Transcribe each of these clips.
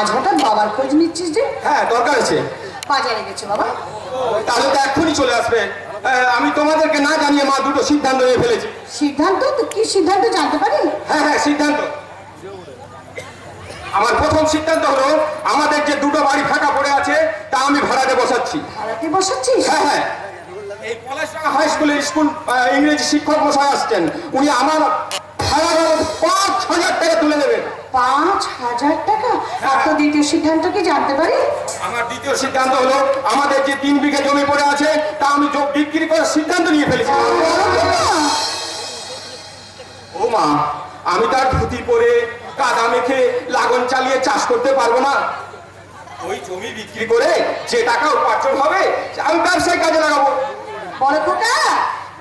আজ হঠাৎ বাবার খোঁজ নিচ্ছিস যে? হ্যাঁ দরকার আছে। বাজারে গেছে বাবা। তাহলে তো এক্ষুনি চলে আসবে। আমি তোমাদেরকে না জানিয়ে মা দুটো সিদ্ধান্ত নিয়ে ফেলেছি। সিদ্ধান্ত? কি সিদ্ধান্ত জানতে পারি? হ্যাঁ হ্যাঁ সিদ্ধান্ত। আমার প্রথম সিদ্ধান্ত হলো আমাদের যে দুটো বাড়ি ফাঁকা পড়ে আছে তা আমি ভাড়াতে বসাচ্ছি। ভাড়াতে বসাচ্ছিস? হ্যাঁ হ্যাঁ। এই পলাশডাঙ্গা হাই স্কুলের স্কুল ইংরেজি শিক্ষক মশাই আসছেন। উনি আমার ভাড়া পাঁচ হাজার টাকা তুলে দেবেন পাঁচ হাজার টাকা? আর দ্বিতীয় সিদ্ধান্ত কি জানতে পারি? আমার দ্বিতীয় সিদ্ধান্ত হলো আমাদের যে তিন বিঘে জমি পড়ে আছে তা আমি বিক্রি করার সিদ্ধান্ত নিয়ে ফেলেছি। ও মা আমি তার ধুতি পরে কাদা মেখে লাগন চালিয়ে চাষ করতে পারব না। ওই জমি বিক্রি করে যে টাকা উপার্জন হবে আমি ব্যবসায় কাজে লাগাবো। বড় খোকা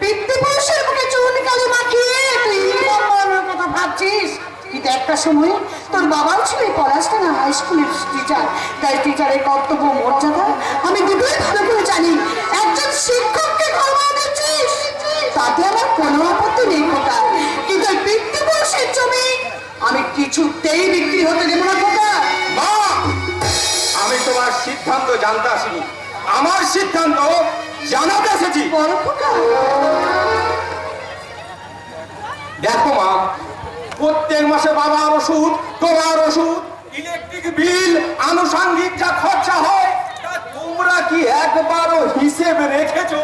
পিতৃপুরুষের মুখে চুন কালি মাখিয়ে তুই ইউনিফর্ম পরানোর কথা ভাবছিস? কিন্তু একটা সময় তোর বাবাও ছিল এই পলাশডাঙ্গা হাই স্কুলের টিচার তাই টিচারের কর্তব্য মর্যাদা আমি দুটোই ভালো করে জানি। একজন শিক্ষককে কর্মা দিচ্ছিস তাতে আমার কোনো আপত্তি নেই খোকা কিন্তু ওই পিতৃপুরুষের জমি আমি কিছুতেই বিক্রি হতে দেবো না মা আমি তোমার সিদ্ধান্ত জানতে আসিনি। আমার সিদ্ধান্ত জানাতে এসেছি। বড় প্রত্যেক মাসে বাবার ওষুধ তোমার ওষুধ ইলেকট্রিক বিল আনুষঙ্গিক যা খরচা হয় তোমরা কি একবারও হিসেব রেখেছো?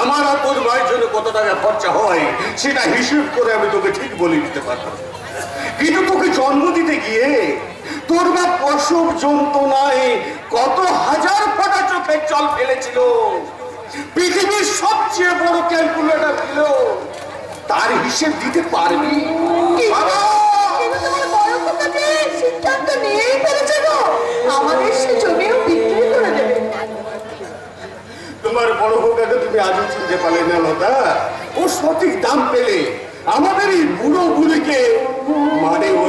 আমার আর তোর মায়ের জন্য কত টাকা খরচা হয় সেটা হিসেব করে আমি তোকে ঠিক বলে দিতে পারব কিন্তু তোকে জন্ম দিতে গিয়ে তোর বাপ প্রসব যন্ত্রণায় কত হাজার ফোঁটা চোখের জল ফেলেছিল। পৃথিবীর সবচেয়ে বড় ক্যালকুলেটর ছিল। তার হিসেব দিতে পারবি। সিদ্ধান্ত নিয়েই ফেলেছে গো। আমাদের সে জমিও বিক্রি করে দেবে। তোমার বড় হোকাকে তুমি আজও চিনতে পারলে না লতা। ও সঠিক দাম পেলে আমাদের এই বুড়ো বুড়িকে মানে ওর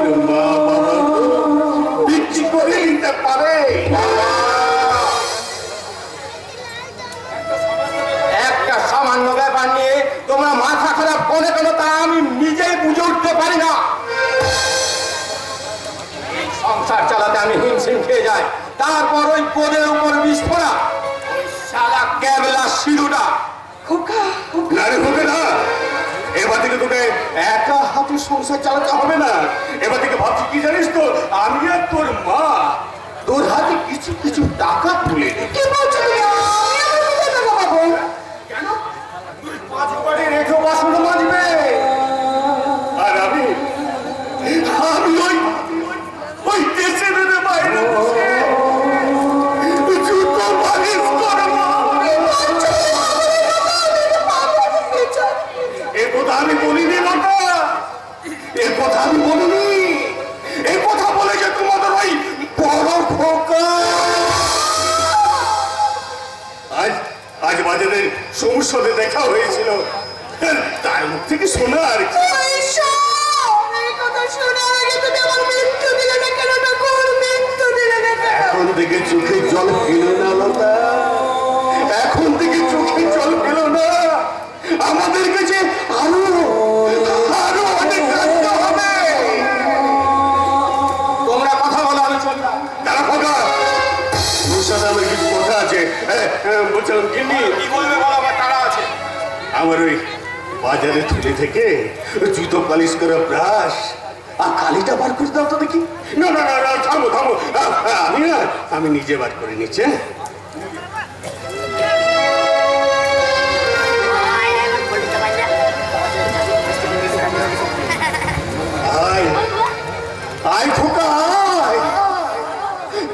আমি নিজে বার করে নিচ্ছি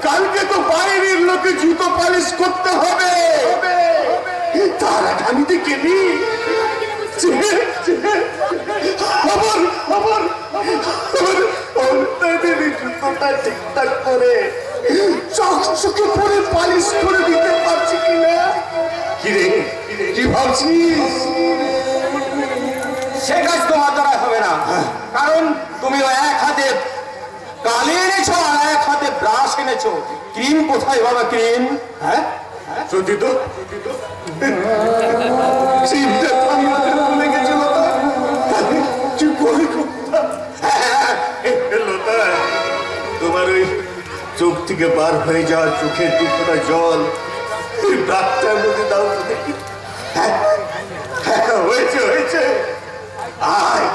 কালকে তো বাইরের লোকে জুতো পালিশ করতে হবে তার জুতোটা ঠিকঠাক করে। চকচকে পরে পালিশ করে দিতে পারছি কিনা কি রে কি ভাবছিস? সে কাজ তোমার দ্বারা হবে না। কারণ তুমি এক হাতে কালি এনেছো আর এক হাতে ব্রাশ এনেছো। ক্রিম কোথায় বাবা ক্রিম? হ্যাঁ? সত্যি তো? চিন্তা থেকে বার হয়ে যাওয়া চোখের দুঃখটা জল। ডাক্তার মধ্যে দাও তো দেখি। হ্যাঁ, হ্যাঁ, হয়েছে হয়েছে। আয়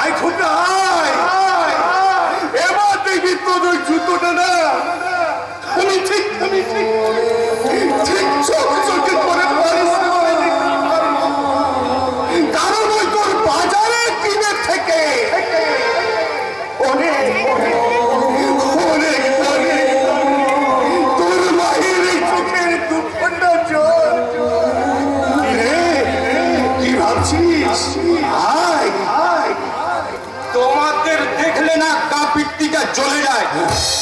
আয় খোকা আয়। এবার তোর ওই জুতোটা না। আমি ঠিক আমি ঠিক ঠিক চোখ চোখে Right.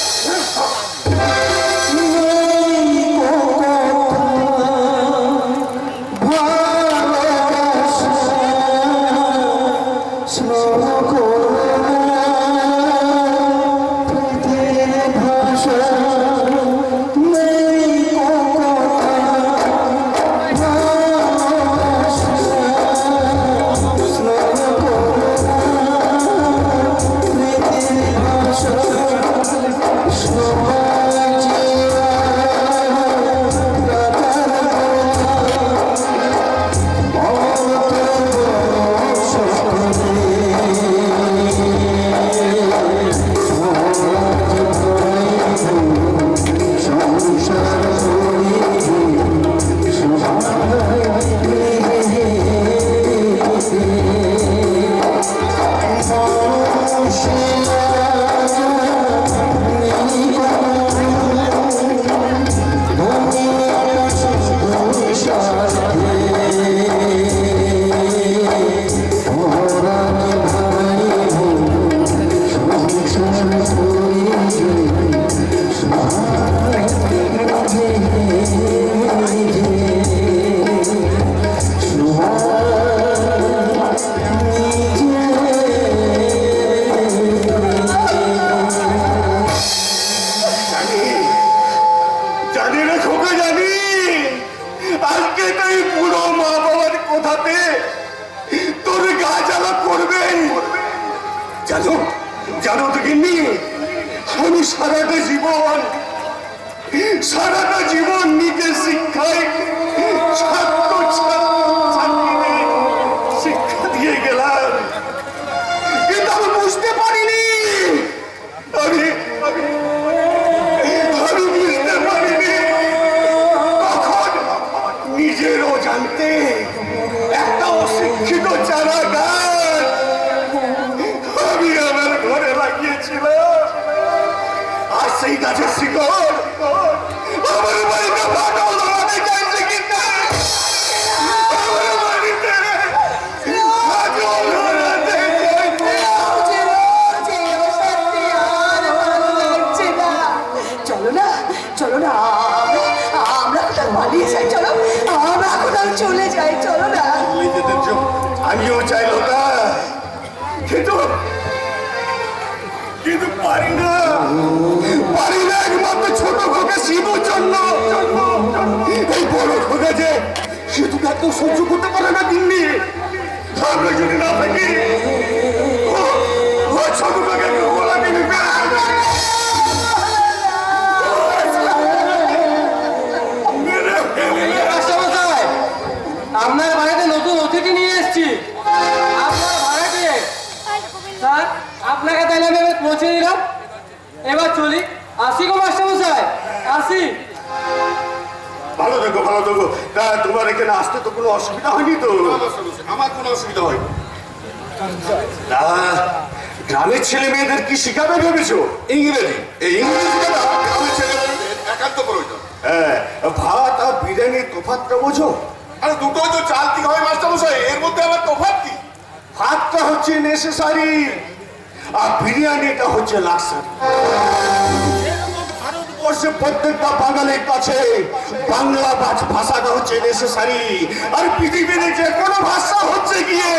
যায় গাছের শিকড়। আমার বাড়িতে ফাটল ধরাতে চাইছে কিন্তু আমার বাড়িতে চলো না চলো না আমরা কোথাও পালিয়ে যাই চলো আমরা কোথাও চলে যাই চলো না। আমিও চাই না কিন্তু কিন্তু পারি না। একমাত্র ছোট খোকা শিবুর জন্য। এই বড় খোকা যে শুধু এত সহ্য করতে পারে না দিল্লি আমরা যদি না থাকি ছোট খোকাকে গোলা দিবি। আপনার বাড়িতে নতুন অতিথি নিয়ে এসেছি। আপনার ভাড়াটিয়ে স্যার আপনাকে তাহলে আমি এবার পৌঁছে দিলাম। এবার চলি। আসি গো মাস্টারমশাই আসি। ভালো থেকো ভালো থেকো। তা তোমার এখানে আসতে তো কোনো অসুবিধা হয়নি তো? আমার কোনো অসুবিধা হয় তা গ্রামের ছেলে মেয়েদের কি শিখাবে ভেবেছো? ইংরেজি। এই ইংরেজি শেখাটা গ্রামের ছেলেমেয়েদের একান্ত প্রয়োজন। হ্যাঁ ভাত আর বিরিয়ানির তোফাতটা বোঝো? আরে দুটোই তো চাল কি হয় মাস্টারমশাই? এর মধ্যে আবার তফাৎ কি? ভাতটা হচ্ছে নেসেসারি আর বিরিয়ানিটা হচ্ছে লাক্সারি ভারতবর্ষে প্রত্যেকটা বাঙালির কাছে বাংলা ভাষাটা হচ্ছে নেসেসারি আর পৃথিবীর যে কোনো ভাষা হচ্ছে গিয়ে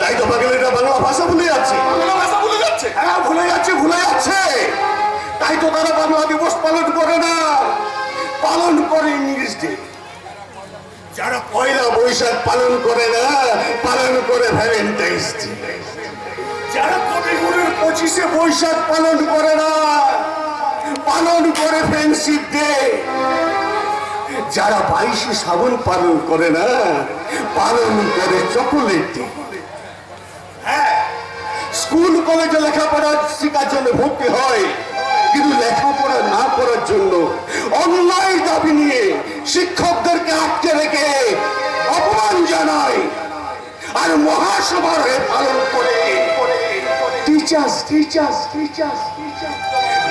তাই তো বাঙালিরা বাংলা ভাষা ভুলে যাচ্ছে। বাংলা ভাষা ভুলে যাচ্ছে? হ্যাঁ ভুলে যাচ্ছে ভুলে যাচ্ছে। তাই তো তারা বাংলা দিবস পালন করে না। পালন করে ইংলিশ ডে যারা পয়লা বৈশাখ পালন করে না পালন করে ভ্যালেন্টাইন্স ডে। যারা কবে বেগুনের পঁচিশে বৈশাখ পালন করে না, পালন করে ফ্রেন্ডশিপ ডে যারা বাইশে শ্রাবণ পালন করে না, পালন করে চকোলেট ডে হ্যাঁ স্কুল কলেজে লেখাপড়া শেখার জন্য ভর্তি হয়, কিন্তু লেখাপড়া না করার জন্য অন্যায় দাবি নিয়ে শিক্ষকদেরকে আটকে রেখে অপমান জানায় আর মহাসভার হয়ে পালন করে। টিচার্স টিচার্স টিচার্স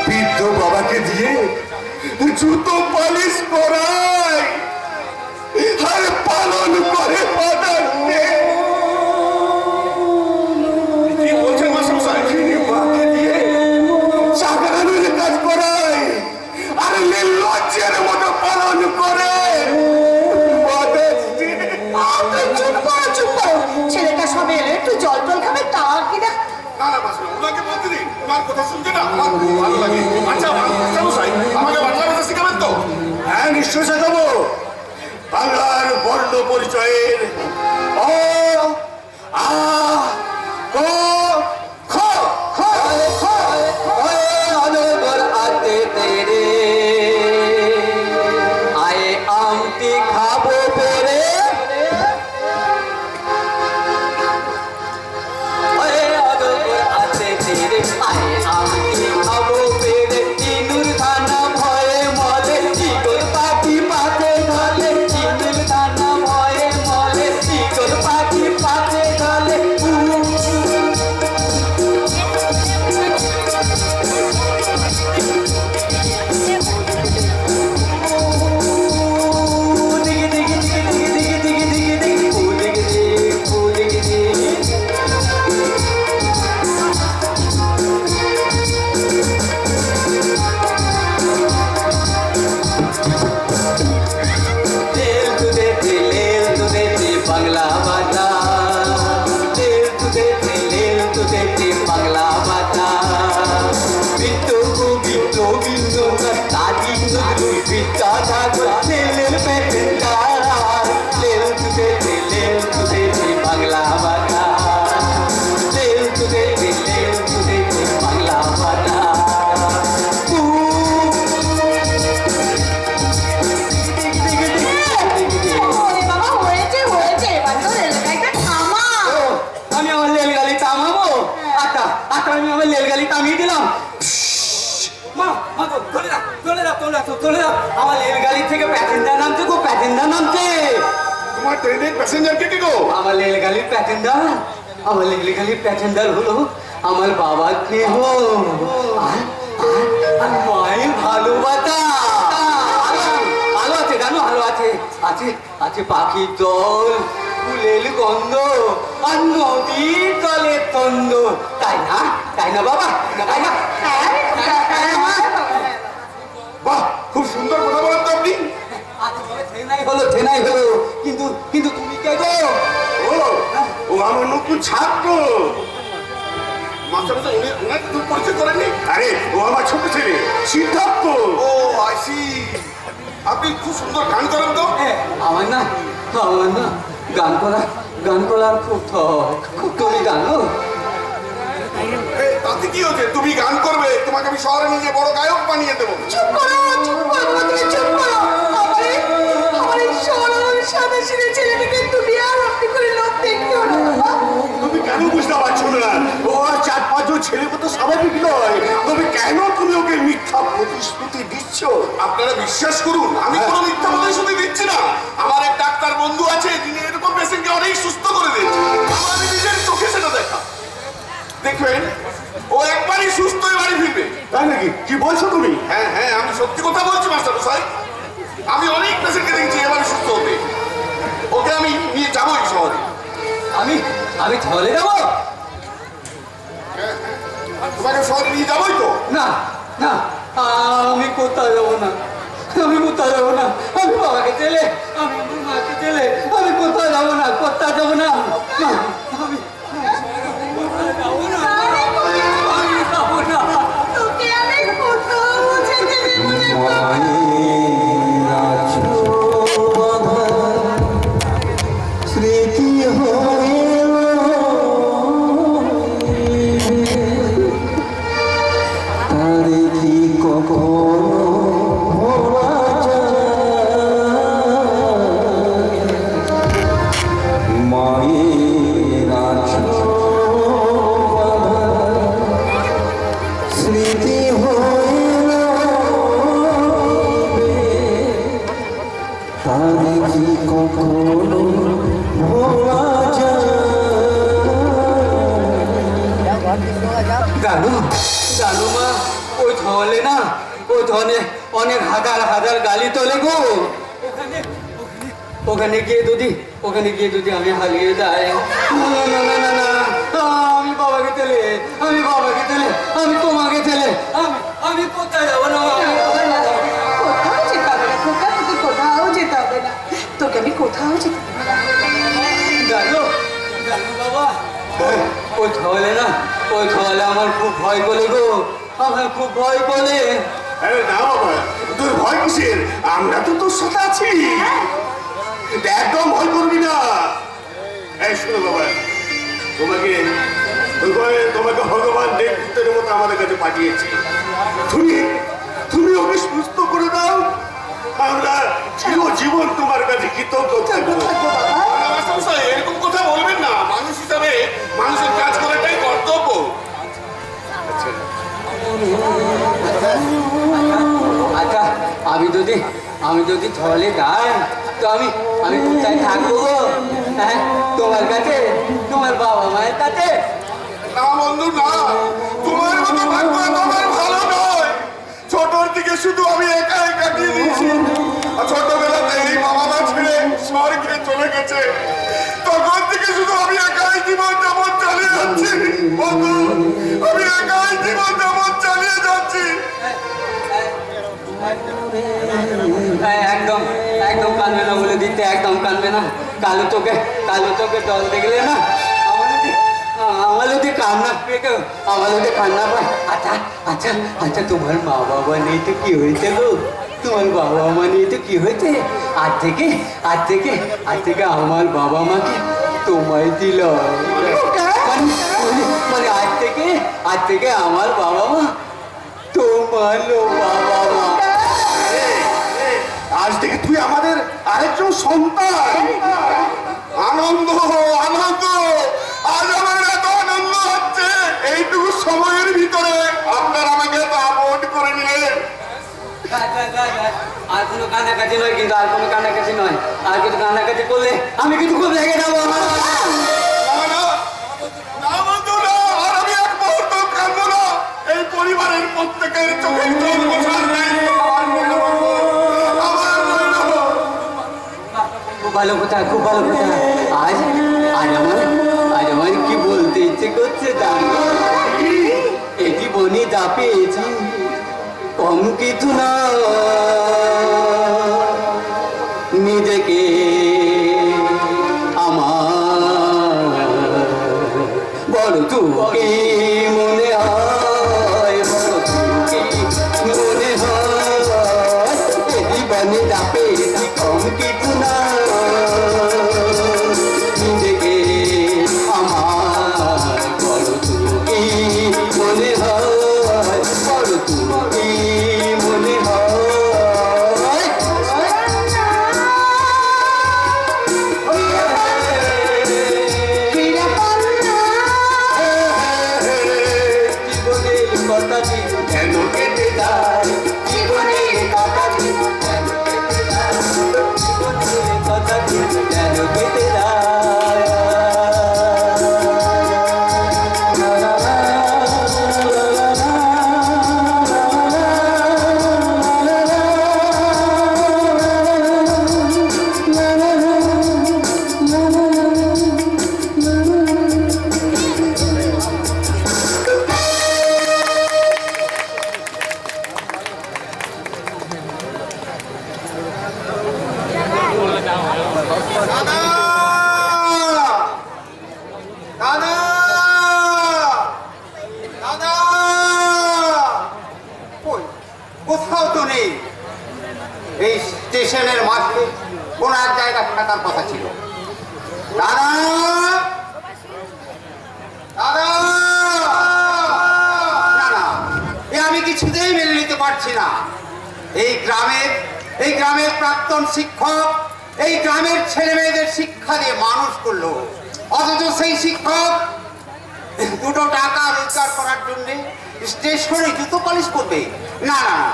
বৃদ্ধ বাবাকে দিয়ে জুতো পালিশ করায় আর পালন করে দিয়ে কাজ করায়। আর নির্লজ্জের মতো ওনার কথা শুনতে না? আমার খুব ভালো লাগে। আচ্ছা মাস্টারমশাই আমাকে বাংলা ভাষা শেখাবেন তো? হ্যাঁ নিশ্চয়ই শেখাবো। বাংলার বর্ণ পরিচয়ের আ রাখ আমার রেলগাড়ি থেকে প্যাসেঞ্জার নামছে গো প্যাসেঞ্জার নামছে। তোমার ট্রেনের প্যাসেঞ্জারকে কি গো? আমার রেলগাড়ির প্যাসেঞ্জার আমার রেলগাড়ির প্যাসেঞ্জার হলো আমার বাবার স্নেহ। আর মায়ের ভালোবাসা। ভালো আছে জানো ভালো আছে। আছে আছে পাখির দল ফুলের গন্ধ আর নদীর জলের তন্দ। তাই না? তাই না বাবা? তাই না? বাহ! খুব সুন্দর কথা বলেন তো আপনি। হলো থেনাই হলো। কিন্তু কিন্তু তুমি কে গো? ও ও আমার নতুন ছাত্র। উনি তুমি পরিচয় করেননি? আরে ও আমার ছোট ছেলে সিদ্ধার্থ। ও আইসি আপনি খুব সুন্দর গান করেন তো। আমার না আমার না গান করা গান করার খুব থক তুমি তাতে কি হচ্ছে? তুমি গান করবে তোমাকে আমি শহরে নিয়ে গিয়ে বড় গায়ক বানিয়ে দেবো। চুপ করো চুপ করো তুমি চুপ করো। আমার এই- আমার এই সরল সাদা সিধে ছেলেটাকে তুমি আর আপনি করে লোক দেখতেও না বাবা। তুমি কেন বুঝতে পারছ না? ও চার পাঁচজন ছেলে মতো স্বাভাবিক নয়। তবে কেন তুমি ওকে মিথ্যা প্রতিশ্রুতি দিচ্ছ? আপনারা বিশ্বাস করুন আমি কোনো মিথ্যা প্রতিশ্রুতি দিচ্ছি না। আমার এক ডাক্তার বন্ধু আছে যিনি এরকম পেশেন্টকে অনেক সুস্থ করে দিয়েছে আমার আমি নিজের চোখে সেটা দেখা। দেখবেন ও একবারই সুস্থ হয়ে বাড়ি ফিরবে। তাই নাকি? কি বলছো তুমি? হ্যাঁ হ্যাঁ আমি সত্যি কথা বলছি মাস্টার মশাই। আমি অনেক পেশেন্টকে দেখেছি এবারে সুস্থ হতে। ওকে আমি নিয়ে যাবোই শহরে আমি আমি চলে যাব? তোমাকে শহরে নিয়ে যাবোই তো? না না আমি কোথাও যাব না? আমি কোথাও যাব না? আমি বাবাকে চলে আমি মাকে চলে আমি কোথাও যাব না? কোথাও যাব না ধলে না? ওই ধনে অনেক হাজার হাজার গালি তোলে গো ওখানে গিয়ে যদি ওখানে গিয়ে যদি আমি হারিয়ে যাই। না না না না না না আমি বাবাকে তেলে আমি বাবাকে তেলে আমি তোমাকে তেলে আমি আমি কোথায় যাব না? আমি কোথায় যাব? কোথাও যেতে হবে না খোকা তোকে কোথাও যেতে হবে না। তোকে আমি কোথাও যেতে হবে না। জানো? জানো বাবা? ওই- ওই না ওই ধলে আমার খুব ভয় করে গো। আমার খুব ভয় করে আরে না বাবা তোর ভয় কিসের? আমরা তো তোর সাথে আছি। একদম ভয় করবি না। এই শোনো বাবা তোমাকে তোমাকে তোমাকে ভগবান দেবদূতের মতো আমাদের কাছে পাঠিয়েছে। তুমি তুমি ওকে সুস্থ করে দাও। আমরা চিরজীবন তোমার কাছে কৃতজ্ঞ থাকব। এরকম কথা বলবেন না। মানুষ হিসাবে মানুষের আমি যদি আমি যদি ধলে যাই তো আমি আমি কোথায় থাকব? হ্যাঁ তোমার কাছে, তোমার বাবা মায়ের কাছে। বন্ধু, না। তোমার নয়। শুধু আমি আর ছোটবেলাতে এই বাবা চলে গেছে। থেকে শুধু আমি একাই জীবন যাপন বন্ধু, আমি চালিয়ে যাচ্ছি। একদম একদম কানবে না বলে দিতে, একদম কানবে না। কালো চোখে কালো চোখে জল দেখলে না, আমার কান্না আচ্ছা আচ্ছা আচ্ছা তোমার মা বাবা তো কি হয়েছে তোমার বাবা মা নেই তো কি হয়েছে? আজ থেকে আজ থেকে আজ থেকে আমার বাবা মাকে তোমায় দিল? মানে মানে- মানে আজ থেকে আজ থেকে আমার বাবা মা তোমার আজ থেকে তুই আমাদের আরেকজন সন্তান। আনন্দ আনন্দ আজ আমার এত আনন্দ হচ্ছে এইটুকু সময়ের ভিতরে আপনার আমাকে এত আপন করে নিলেন। আর কোনো কান্নাকাটি নয় কিন্তু আর কোনো কান্নাকাটি নয়। আর কিছু কান্নাকাটি করলে আমি কিন্তু খুব রেগে যাব পরিবারের প্রত্যেকের চোখের জল দায়িত্ব ভালো কথা, খুব ভালো কথা। আজ আজ আমার আজ আমার কি বলতে ইচ্ছে করছে এটি বনি যা পেয়েছি, কম কিছু না। পারছি না। এই গ্রামের এই গ্রামের প্রাক্তন শিক্ষক, এই গ্রামের ছেলে মেয়েদের শিক্ষা দিয়ে মানুষ করল। অথচ সেই শিক্ষক দুটো টাকা রোজগার করার জন্য স্টেশনে জুতো পালিশ করবে। না না না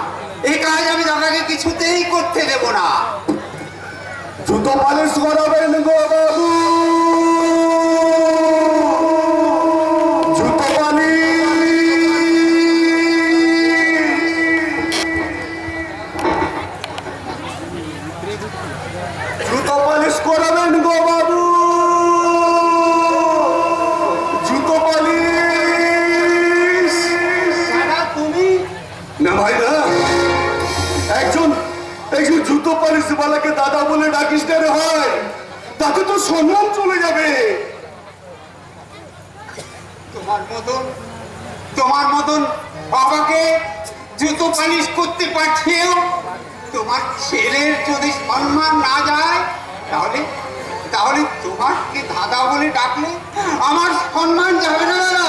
এই কাজ আমি দাদাকে কিছুতেই করতে দেব না। জুতো পালিশ করাবেন গো বাবু দাদা বলে ডাকিস না রে ভাই তাতে তো সম্মান চলে যাবে। তোমার মতন তোমার মতন বাবাকে জুতো পালিশ করতে পাঠিয়েও তোমার ছেলের যদি সম্মান না যায় তাহলে তাহলে তোমাকে দাদা বলে ডাকলে আমার সম্মান যাবে না দাদা।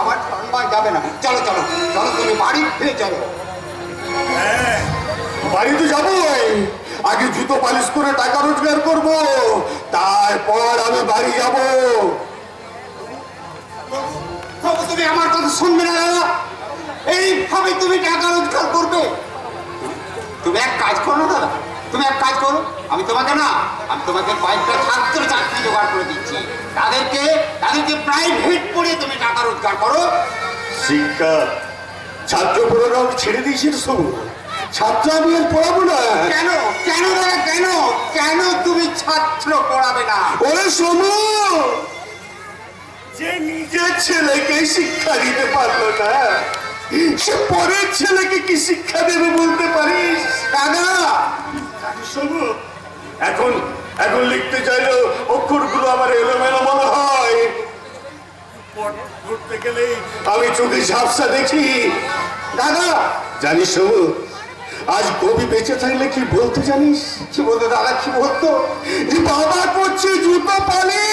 আমার সম্মান যাবে না। চলো চলো চলো তুমি বাড়ি ফিরে চলো। হ্যাঁ বাড়ি তো যাবোই আগে জুতো পালিশ করে টাকা রোজগার করব, তারপর আমি বাড়ি যাব। তুমি আমার কথা শুনবে না, দাদা। এইভাবে তুমি টাকা রোজগার করবে? তুমি এক কাজ করো না, দাদা। তুমি এক কাজ করো। আমি তোমাকে না, আমি তোমাকে কয়েকটা ছাত্র চাকরি জোগাড় করে দিচ্ছি। তাদেরকে তাদেরকে প্রাইভেট পড়িয়ে তুমি টাকা রোজগার করো। শিক্ষা, ছাত্র প্রোগ্রাম ছেড়ে দিয়েছি তো? সবু ছাত্র আমি আর পড়াবো না। কেন? কেন দাদা কেন? কেন তুমি ছাত্র পড়াবে না? ওরে সমু! যে নিজের ছেলেকে শিক্ষা দিতে পারল না সে পরের ছেলেকে কি শিক্ষা দেবে বলতে পারিস? দাদা। সমু এখন এখন লিখতে চাইলেও অক্ষরগুলো আমার এলোমেলো মনে হয়। পড়তে গেলেই আমি চোখে ঝাপসা দেখি। দাদা। জানিস সমু আজ কবি বেঁচে থাকলে কি বলতে জানিস? কি বলতো দাদা, কি বলতো? বাবা করছে জুতো পালি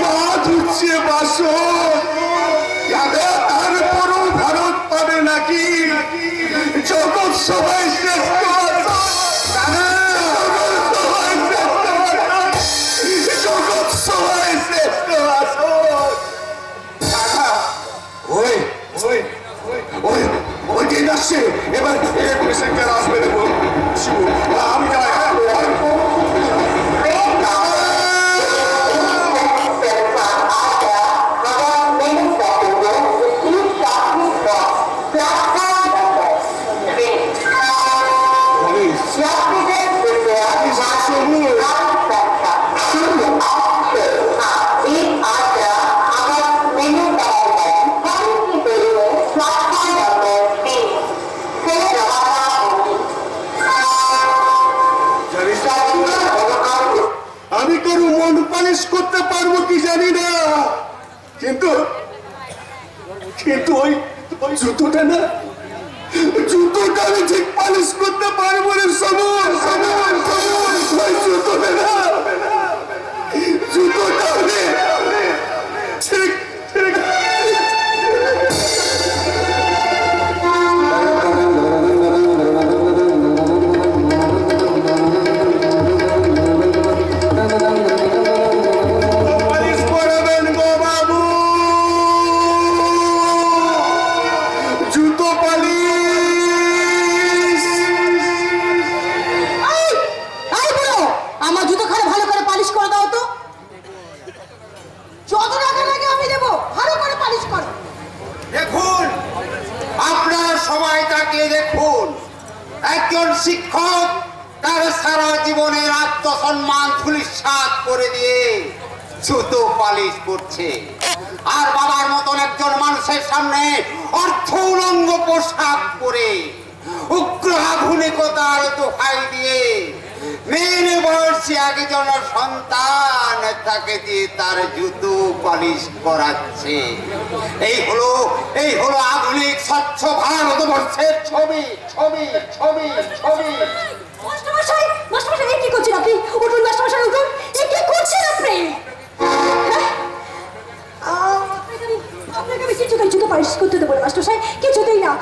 মা ধুচ্ছে বাসন। তারপরও ভারত পাবে নাকি? জগৎ সবাই শ্রেষ্ঠ জুতোটা না জুতোটা আমি ঠিক পালিশ করতে পারব না সমর সমর জুতোটা না জুতোটা জীবনের আত্মসম্মান ধুলিসাৎ করে দিয়ে জুতো পালিশ করছে। আর বাবার মতন একজন মানুষের সামনে অর্থ উলঙ্গ পোশাক একজন সন্তান তাকে তার জুতো পালিশ করাচ্ছে। এই হলো এই হলো আধুনিক স্বচ্ছ ভারতবর্ষের ছবি ছবি ছবি ছবি। মাস্টারমশাই মাস্টারমশাই কি করছেন আপনি? উঠুন মাস্টারমশাই, উঠুন। এ কি করছেন আপনি? হ্যাঁ? আপনাকে আমি আমি কিছুতেই জুতো পালিশ করতে দেবো মাস্টারমশাই, কিছুতেই না।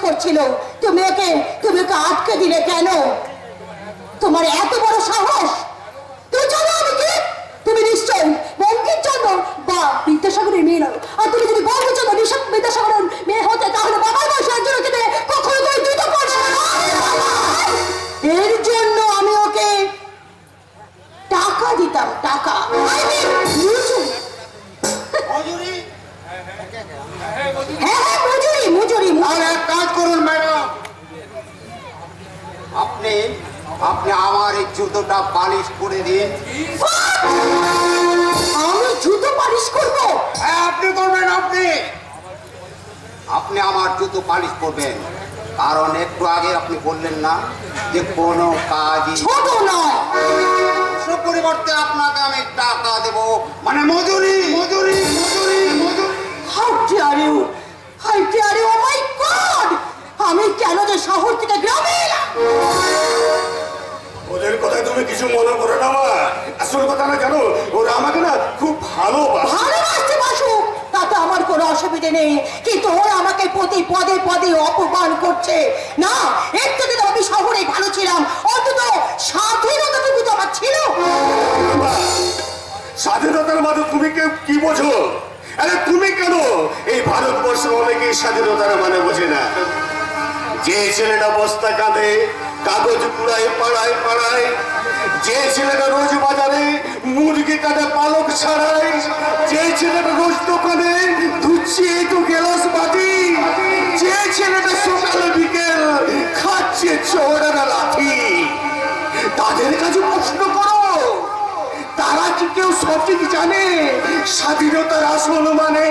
করছিল। তুমি ওকে তুমি ওকে আটকে দিলে কেন? তোমার এত বড় সাহস। তুমি জানো আমি তুমি নিশ্চয় বঙ্কিমচন্দ্র বা বিদ্যাসাগরের মেয়ে নয়। আর তুমি যদি বঙ্কিমচন্দ্র বিশা- তুমি কিছু মনে করো না মা। আসল কথা না জানো ওরা আমাকে না খুব ভালোবাসে। ভালোবাসতে বাসুক। তাতে আমার কোনো অসুবিধে নেই। কিন্তু ওরা আমাকে প্রতি পদে পদে অপমান করছে। না এর থেকে তো আমি শহরে ভালো ছিলাম অন্তত স্বাধীনতাটুকু তো আমার ছিল। স্বাধীনতার মাঝে তুমি কে কি বোঝো? আরে তুমি কেন? এই ভারতবর্ষের অনেকেই স্বাধীনতার মানে বোঝে না। যে ছেলেটা বস্তা কাঁধে কাগজ কুড়ায় পাড়ায় পাড়ায়। যে ছেলেটা রোজ বাজারে, মুরগি কাটে পালক ছাড়ায়। যে ছেলেটা রোজ দোকানে, ধুচ্ছে একটু গেলাস বাটি। যে ছেলেটা সকালে বিকেল, খাচ্ছে চোরারা লাঠি। তাদের কাছে প্রশ্ন করো, তারা কি কেউ সঠিক জানে? স্বাধীনতার আসল মানে